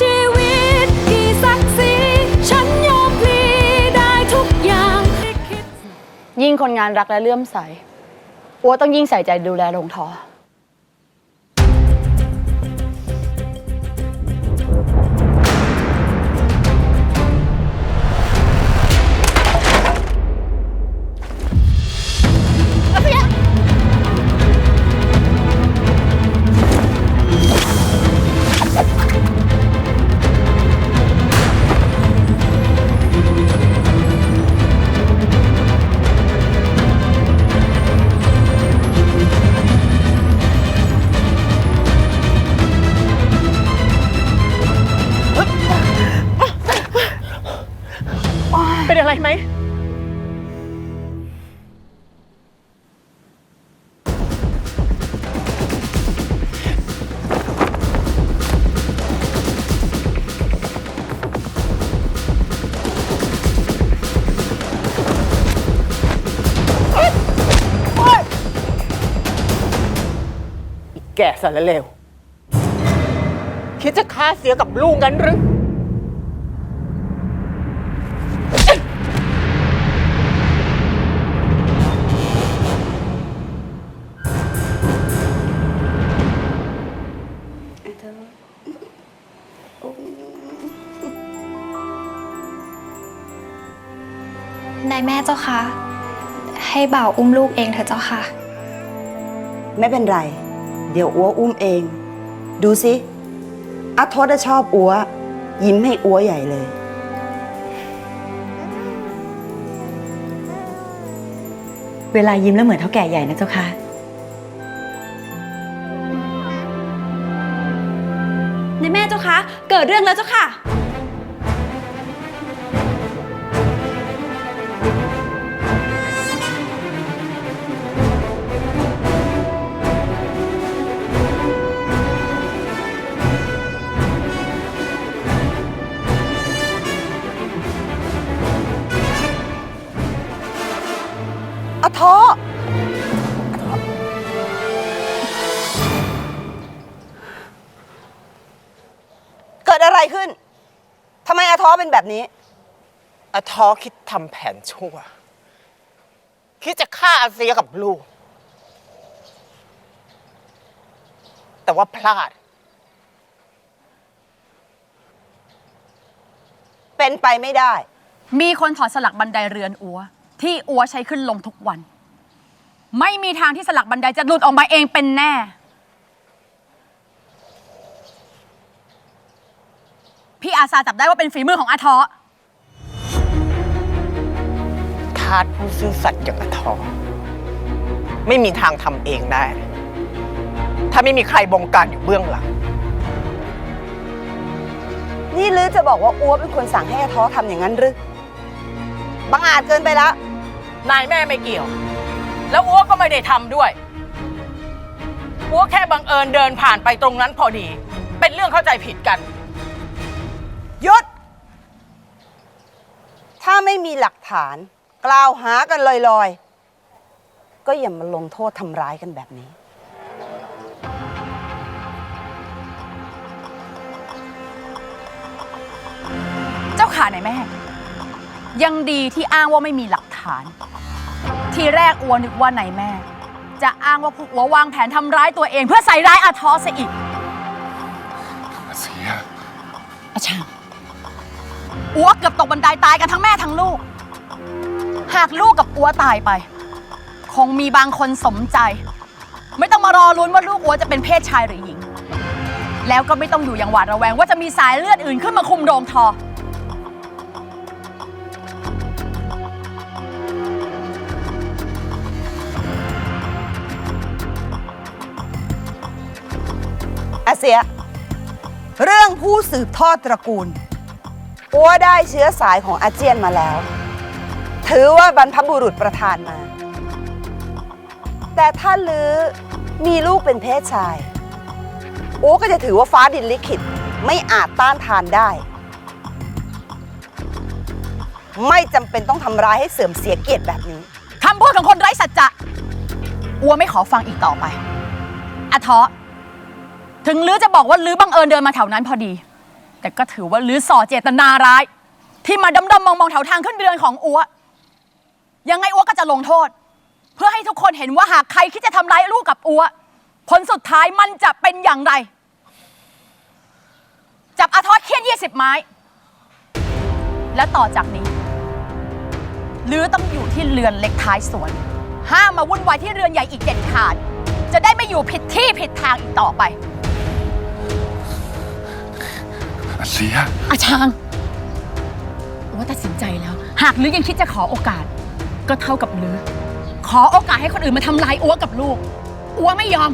ชีวิตกี่ศักดิ์ศรีฉันยอมพลีได้ทุกอย่างยิ่งคนงานรักและเลื่อมใสอัวต้องยิ่งใส่ใจดูแลโรงทอ แกสารเลว คิดจะฆ่าเสียกับลูกกันหรือ นายแม่เจ้าค่ะให้บ่าวอุ้มลูกเองเถอะเจ้าค่ะ ไม่เป็นไร เดี๋ยวอัวอุ้มเอง ดูสิอาทศน่ะชอบอัว ยิ้มให้อัวใหญ่เลย เวลายิ้มแล้วเหมือนเท่าแก่ใหญ่นะเจ้าค่ะนายแม่เจ้าค่ะเกิดเรื่องแล้วเจ้าค่ะ อาท้อเกิดอะไรขึ้น ทำไมอาท้อเป็นแบบนี้ อาท้อคิดทำแผนชั่ว คิดจะฆ่าอาเซียกับลูก แต่ว่าพลาด เป็นไปไม่ได้ มีคนถอดสลักบันไดเรือนอัว ที่อัวใช้ขึ้นลงทุกวัน ไม่มีทางที่สลักบันไดจะหลุดออกมาเองเป็นแน่ พี่อาซาจับได้ว่าเป็นฝีมือของอาทอทาสผู้ซื่อสัตย์อย่างอาทอไม่มีทางทำเองได้ ถ้าไม่มีใครบงการอยู่เบื้องหลัง นี่ลือจะบอกว่าอัวเป็นคนสั่งให้อาท้อทำอย่างนั้นหรือบังอาจเกินไปแล้ว นายแม่ไม่เกี่ยว แล้วอัวก็ไม่ได้ทำด้วยอัวแค่บังเอิญเดินผ่านไปตรงนั้นพอดี เป็นเรื่องเข้าใจผิดกันหยุด ถ้าไม่มีหลักฐาน กล่าวหากันลอยๆ ก็อย่ามาลงโทษทำร้ายกันแบบนี้ เจ้าขาไหนายแม่ ยังดีที่อ้างว่าไม่มีหลักฐาน ทีแรกอัวนึกว่านายแม่ จะอ้างว่าพวกอัววางแผนทำร้ายตัวเองเพื่อใส่ร้ายอาทอซะอีก เสีย อาชางอัวเกือบตกบันไดตายกันทั้งแม่ทั้งลูก หากลูกกับอัวตายไป คงมีบางคนสมใจ ไม่ต้องมารอลุ้นว่าลูกอัวจะเป็นเพศชายหรือหญิง แล้วก็ไม่ต้องอยู่อย่างหวาดระแวงว่าจะมีสายเลือดอื่นขึ้นมาคุมโรงทอ อาเซีย เรื่องผู้สืบทอดตระกูลอัวได้เชื้อสายของอาเจียนมาแล้ว ถือว่าบรรพบุรุษประทานมา แต่ถ้าลือมีลูกเป็นเพศชายอัวก็จะถือว่าฟ้าดินลิขิตไม่อาจต้านทานได้ ไม่จำเป็นต้องทำร้ายให้เสื่อมเสียเกียรติแบบนี้คำพูดของคนไร้สัจจะอัวไม่ขอฟังอีกต่อไปอาทอ ถึงลือจะบอกว่าลือบังเอิญเดินมาแถวนั้นพอดี แต่ก็ถือว่าลือส่อเจตนาร้าย ที่มาดำดำมองมองๆแถวทางขึ้นเรือนของอัวยังไงอัวก็จะลงโทษ เพื่อให้ทุกคนเห็นว่าหากใครคิดจะทำร้ายลูกกับอัวผลสุดท้ายมันจะเป็นอย่างไร จับอาทอดเคี่ยนยี่สิบไม้ และต่อจากนี้ลือต้องอยู่ที่เรือนเล็กท้ายสวน ห้ามมาวุ่นวายที่เรือนใหญ่อีกเด็ดขาด จะได้ไม่อยู่ผิดที่ผิดทางอีกต่อไป อาเซียอาชางว่าตัดสินใจแล้ว หากลือยังคิดจะขอโอกาส ก็เท่ากับลือ ขอโอกาสให้คนอื่นมาทำลายอัวกับลูกอัวไม่ยอม